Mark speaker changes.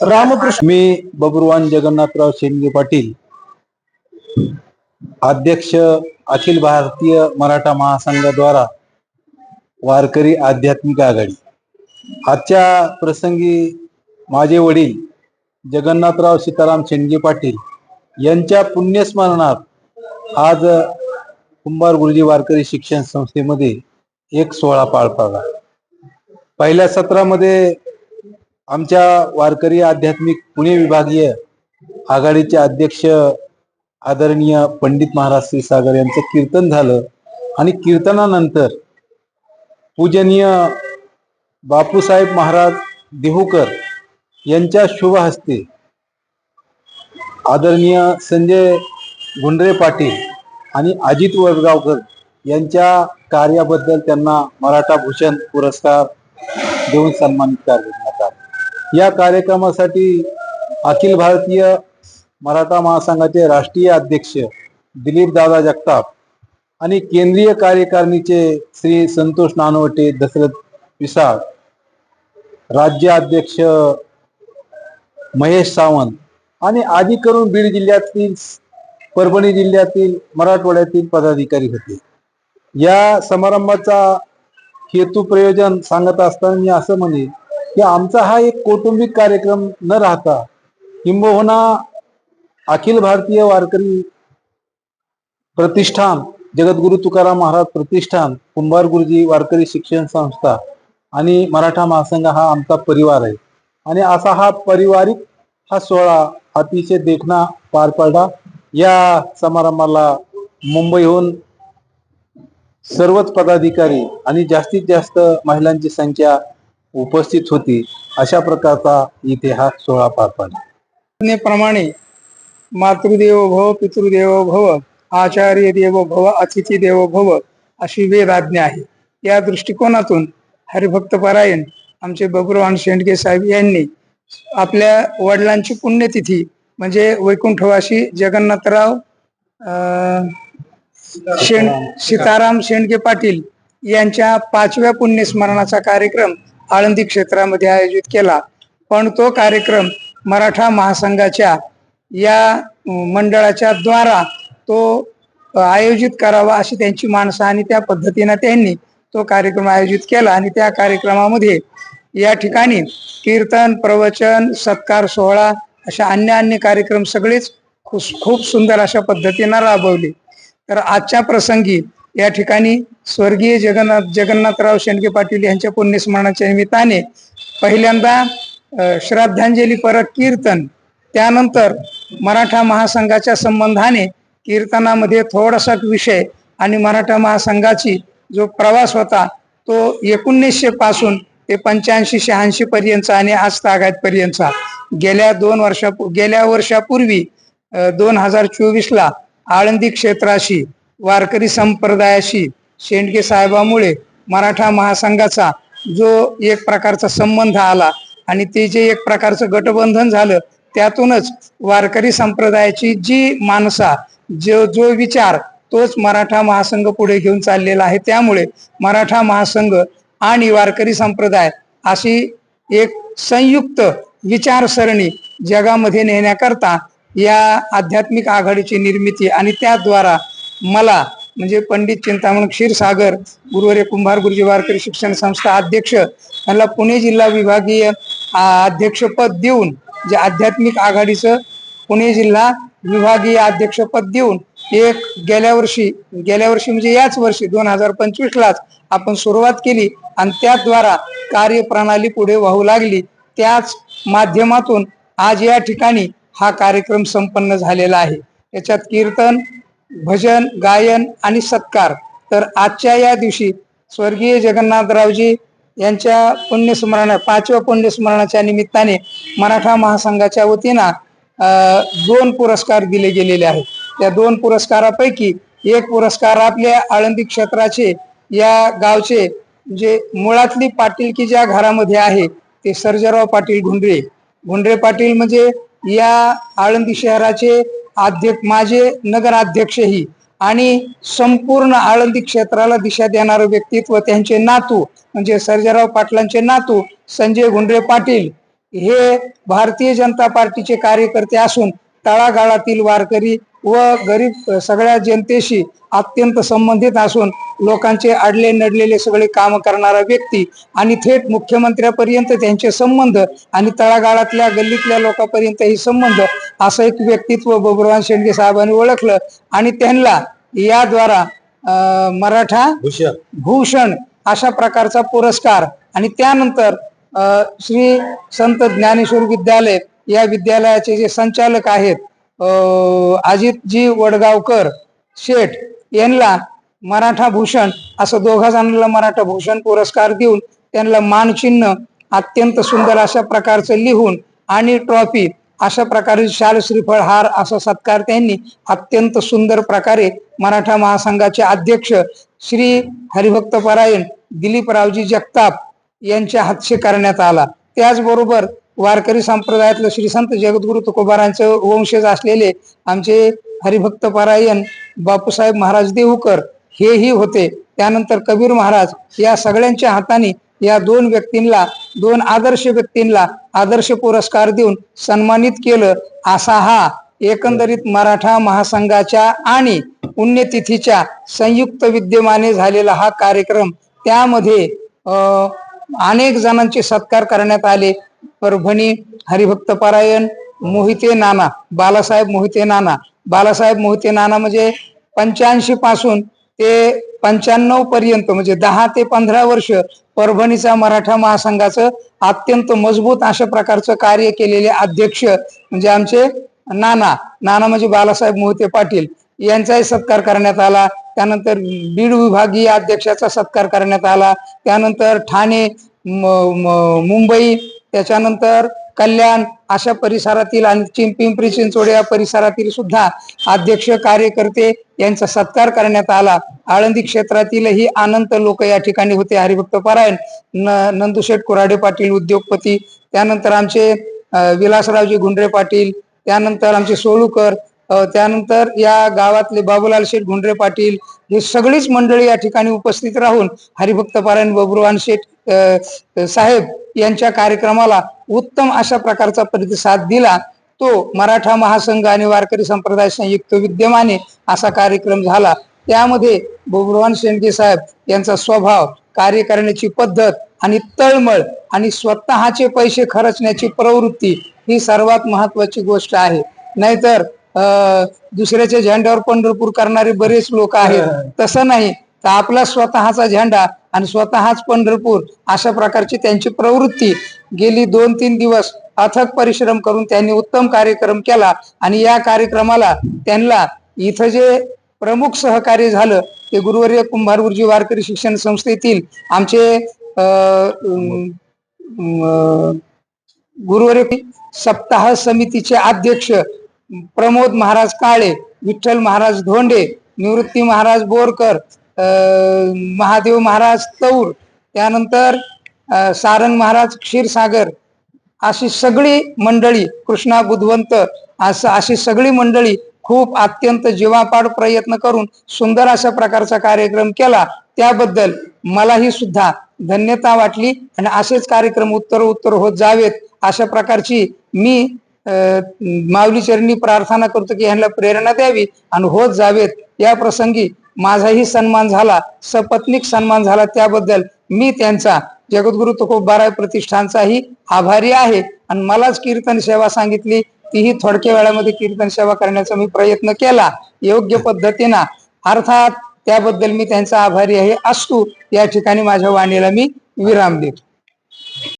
Speaker 1: रामकृष्ण मी बबुरवान जगन्नाथराव शेंडगे पाटील अध्यक्ष अखिल भारतीय मराठा महासंघाद्वारा वारकरी आध्यात्मिक आघाडी. आजच्या प्रसंगी माझे वडील जगन्नाथराव सीताराम शेंडगे पाटील यांच्या पुण्यस्मरणात आज कुंभार गुरुजी वारकरी शिक्षण संस्थेमध्ये एक सोहळा पार पडला. पहिल्या सत्रामध्ये आमच्या वारकरी आध्यात्मिक पुणे विभागीय आघाडीचे अध्यक्ष आदरणीय पंडित महाराज श्री सागर यांचं कीर्तन झालं. आणि कीर्तनानंतर पूजनीय बापूसाहेब महाराज देहूकर यांच्या शुभ हस्ते आदरणीय संजय गुंडरे पाटील आणि अजित वडगावकर यांच्या कार्याबद्दल त्यांना मराठा भूषण पुरस्कार देऊन सन्मानित करण्यात या कार्यक्रमासाठी अखिल भारतीय मराठा महासंघाचे राष्ट्रीय अध्यक्ष दिलीप दादा जगताप आणि केंद्रीय कार्यकारिणीचे श्री संतोष नानवटे दशरथ विसाळ राज्य अध्यक्ष महेश सावंत आणि आधी करून बीड जिल्ह्यातील परभणी जिल्ह्यातील मराठवाड्यातील पदाधिकारी होते. या समारंभाचा हेतू प्रयोजन सांगत असताना मी असं म्हणेन की आमचा हा एक कौटुंबिक कार्यक्रम न राहता किंबहुना अखिल भारतीय वारकरी प्रतिष्ठान जगद्गुरु तुकाराम महाराज प्रतिष्ठान कुंभार गुरुजी वारकरी शिक्षण संस्था आणि मराठा महासंघ हा आमचा परिवार आहे. आणि असा हा पारिवारिक हा सोहळा अतिशय देखणा पार पडला या समारंभाला मुंबईहून सर्वच पदाधिकारी आणि जास्तीत जास्त महिलांची संख्या उपस्थित होती. अशा प्रकारचा इथे हा सोहळा पार पडला
Speaker 2: प्रमाणे मातृदेवो भव पितृदेव भव आचार्य देवो भव अतिथी देवो भव अशी वेदाज्ञा आहे. या दृष्टिकोनातून हरिभक्त परायण आमचे बबुरवान शेंडगे साहेब यांनी आपल्या वडिलांची पुण्यतिथी म्हणजे वैकुंठवासी जगन्नाथराव अं, शेंड सीताराम शेंडगे पाटील यांच्या पाचव्या पुण्यस्मरणाचा कार्यक्रम आळंदी क्षेत्रामध्ये आयोजित केला. पण तो कार्यक्रम मराठा महासंघाच्या या मंडळाच्या द्वारा तो आयोजित करावा अशी त्यांची माणसं आणि त्या पद्धतीनं त्यांनी तो कार्यक्रम आयोजित केला. आणि त्या कार्यक्रमामध्ये या ठिकाणी कीर्तन प्रवचन सत्कार सोहळा अशा अन्य अन्य कार्यक्रम सगळेच खूप सुंदर अशा पद्धतीनं राबवले. तर आजच्या प्रसंगी या ठिकाणी स्वर्गीय जगन्नाथ जगन्नाथराव शेंडगे पाटील यांच्या पुण्यस्मरणाच्या निमित्ताने पहिल्यांदा श्राद्धांजली श्रद्धांजली परत कीर्तन त्यानंतर मराठा महासंघाच्या संबंधाने कीर्तनामध्ये थोडासा विषय आणि मराठा महासंघाची जो प्रवास होता तो एकोणीसशे पासून ते पंच्याऐंशी शहाऐंशी पर्यंत आणि आज तागायतपर्यंतचा गेल्या दोन वर्षा गेल्या वर्षापूर्वी दोन हजार चोवीसला आळंदी क्षेत्राशी वारकरी संप्रदायाशी शेंडगे साहेबामुळे मराठा महासंघाचा जो एक प्रकारचा संबंध आला आणि ते जे एक प्रकारचं गटबंधन झालं त्यातूनच वारकरी संप्रदायाची जी माणसा जो जो विचार तोच मराठा महासंघ पुढे घेऊन चाललेला आहे. त्यामुळे मराठा महासंघ आणि वारकरी संप्रदाय अशी एक संयुक्त विचारसरणी जगामध्ये नेण्याकरता या आध्यात्मिक आघाडीची निर्मिती आणि त्याद्वारा मला म्हणजे पंडित चिंतामण क्षीरसागर गुरुवारे कुंभार गुरुजी वारकरी शिक्षण संस्था अध्यक्ष यांना पुणे जिल्हा विभागीय अध्यक्षपद देऊन जे आध्यात्मिक आघाडीचं पुणे जिल्हा विभागीय अध्यक्षपद देऊन एक गेल्या वर्षी गेल्या वर्षी म्हणजे याच वर्षी दोन हजार पंचवीस लाच आपण सुरुवात केली आणि त्याद्वारा कार्यप्रणाली पुढे वाहू लागली. त्याच माध्यमातून आज या ठिकाणी हा कार्यक्रम संपन्न झालेला आहे. याच्यात कीर्तन भजन गायन आणि सत्कार. तर आजच्या या दिवशी स्वर्गीय जगन्नाथरावजी यांच्या पुण्यस्मरणा पाचव्या पुण्यस्मरणाच्या निमित्ताने मराठा महासंघाच्या वतीनं दोन पुरस्कार दिले गेलेले आहेत. त्या दोन पुरस्कारापैकी एक पुरस्कार आपल्या आळंदी क्षेत्राचे या गावचे जे मुळातली पाटील की ज्या घरामध्ये आहे ते सर्जराव पाटील गुंडरे गुंडरे पाटील म्हणजे या आळंदी शहराचे अध्यक्ष माझे नगराध्यक्षही आणि संपूर्ण आळंदी क्षेत्राला दिशा देणारं व्यक्तित्व त्यांचे नातू म्हणजे सर्जेराव पाटलांचे नातू संजय गुंडरे पाटील हे भारतीय जनता पार्टीचे कार्यकर्ते असून तळागाळातील वारकरी व गरीब सगळ्या जनतेशी अत्यंत संबंधित असून लोकांचे अडले नडलेले सगळे काम करणारा व्यक्ती आणि थेट मुख्यमंत्र्यापर्यंत त्यांचे संबंध आणि तळागाळातल्या गल्लीतल्या लोकांपर्यंत ही संबंध असं एक व्यक्तित्व बबुरवान शेंडगे साहेबांनी ओळखलं आणि त्यांना याद्वारा मराठा
Speaker 1: भूषण.
Speaker 2: भूषण अशा प्रकारचा पुरस्कार आणि त्यानंतर श्री संत ज्ञानेश्वर विद्यालय या विद्यालयाचे जे संचालक आहेत अजितजी वडगावकर शेठ यांना मराठा भूषण असं दोघा जणांना मराठा भूषण पुरस्कार देऊन त्यांना मानचिन्ह अत्यंत सुंदर अशा प्रकारचं लिहून आणि ट्रॉफी अशा प्रकारे शाल श्रीफळ हार असा सत्कार त्यांनी अत्यंत सुंदर प्रकारे मराठा महासंघाचे अध्यक्ष श्री हरिभक्त परायण दिलीपरावजी जगताप यांच्या हातशी करण्यात आला. त्याचबरोबर वारकरी संप्रदायातलं श्री संत जगद्गुरु तुकोबारांचे वंशज असलेले आमचे हरिभक्त परायण बापूसाहेब महाराज देवकर हेही होते. त्यानंतर कबीर महाराज या सगळ्यांच्या हाताने या दोन व्यक्तींना दोन आदर्श व्यक्तींना आदर्श पुरस्कार देऊन सन्मानित केलं. असा हा एकंदरीत मराठा महासंघाच्या आणि पुण्यतिथीच्या संयुक्त विद्यमाने झालेला हा कार्यक्रम. त्यामध्ये अनेक जणांचे सत्कार करण्यात आले. परभणी हरिभक्त पारायण मोहिते नाना बालासाहेब मोहिते नाना. बालासाहेब मोहिते नाना म्हणजे पंच्याऐंशी पासून ते पंच्याण्णव पर्यंत म्हणजे दहा ते पंधरा वर्ष परभणीचा मराठा महासंघाचं अत्यंत मजबूत अशा प्रकारचं कार्य केलेले अध्यक्ष म्हणजे आमचे नाना. नाना म्हणजे बालासाहेब मोहिते पाटील. यांचाही सत्कार करण्यात आला. त्यानंतर बीड विभागीय अध्यक्षाचा सत्कार करण्यात आला. त्यानंतर ठाणे म- मुंबई त्याच्यानंतर कल्याण अशा परिसरातील आणि पिंपरी चिंचवड या परिसरातील सुद्धा अध्यक्ष कार्यकर्ते यांचा सत्कार करण्यात आला. आळंदी क्षेत्रातीलही अनंत लोक या ठिकाणी होते. हरिभक्त पारायण न नंदुशेठ कुराडे पाटील उद्योगपती त्यानंतर आमचे विलासरावजी गुंडरे पाटील त्यानंतर आमचे सोळूकर त्यानंतर या गावातले बाबूलाल शेठ गुंडरे पाटील हे सगळीच मंडळी या ठिकाणी उपस्थित राहून हरिभक्त पारायण बबरुवान शेठ साहेब यांच्या कार्यक्रमाला उत्तम अशा प्रकारचा प्रतिसाद दिला. तो मराठा महासंघ आणि वारकरी संप्रदाय संयुक्त विद्यमाने असा कार्यक्रम झाला. त्यामध्ये बबरुवान शेंडगे साहेब यांचा स्वभाव कार्य करण्याची पद्धत आणि तळमळ आणि स्वतःचे पैसे खर्चण्याची प्रवृत्ती ही सर्वात महत्वाची गोष्ट आहे. नाहीतर अं, दुसऱ्याच्या झेंड्यावर पंढरपूर करणारे बरेच लोक आहेत. तसं नाही तर आपला स्वतःचा झेंडा आणि स्वतःच पंढरपूर अशा प्रकारची त्यांची प्रवृत्ती गेली दोन तीन दिवस अथक परिश्रम करून त्यांनी उत्तम कार्यक्रम केला. आणि या कार्यक्रमाला त्यांना इथं जे प्रमुख सहकार्य झालं ते गुरुवर्य कुंभार गुरुजी वारकरी शिक्षण संस्थेतील आमचे गुरुवर्य सप्ताह समितीचे अध्यक्ष प्रमोद महाराज काळे विठ्ठल महाराज धोंडे निवृत्ती महाराज बोरकर महादेव महाराज तौर त्यानंतर सारंग महाराज क्षीरसागर अशी सगळी मंडळी कृष्णा बुधवंत असं अशी सगळी मंडळी खूप अत्यंत जीवापाड प्रयत्न करून सुंदर अशा प्रकारचा कार्यक्रम केला. त्याबद्दल मलाही सुद्धा धन्यता वाटली आणि असेच कार्यक्रम उत्तर उत्तर होत जावेत अशा प्रकारची मी माऊली चरणी प्रार्थना करतो की ह्यांना प्रेरणा द्यावी आणि होत जावेत. या प्रसंगी माझाही सन्मान झाला सपत्नीक सन्मान झाला त्याबद्दल मी त्यांचा जगद्गुरु तुकोबाराय प्रतिष्ठानचाही आभारी आहे. आणि मलाच कीर्तन सेवा सांगितली तीही थोडक्या वेळामध्ये कीर्तन सेवा करण्याचा मी प्रयत्न केला योग्य पद्धतीनं. अर्थात त्याबद्दल मी त्यांचा आभारी आहे असतो या ठिकाणी माझ्या वाणीला मी विराम देतो.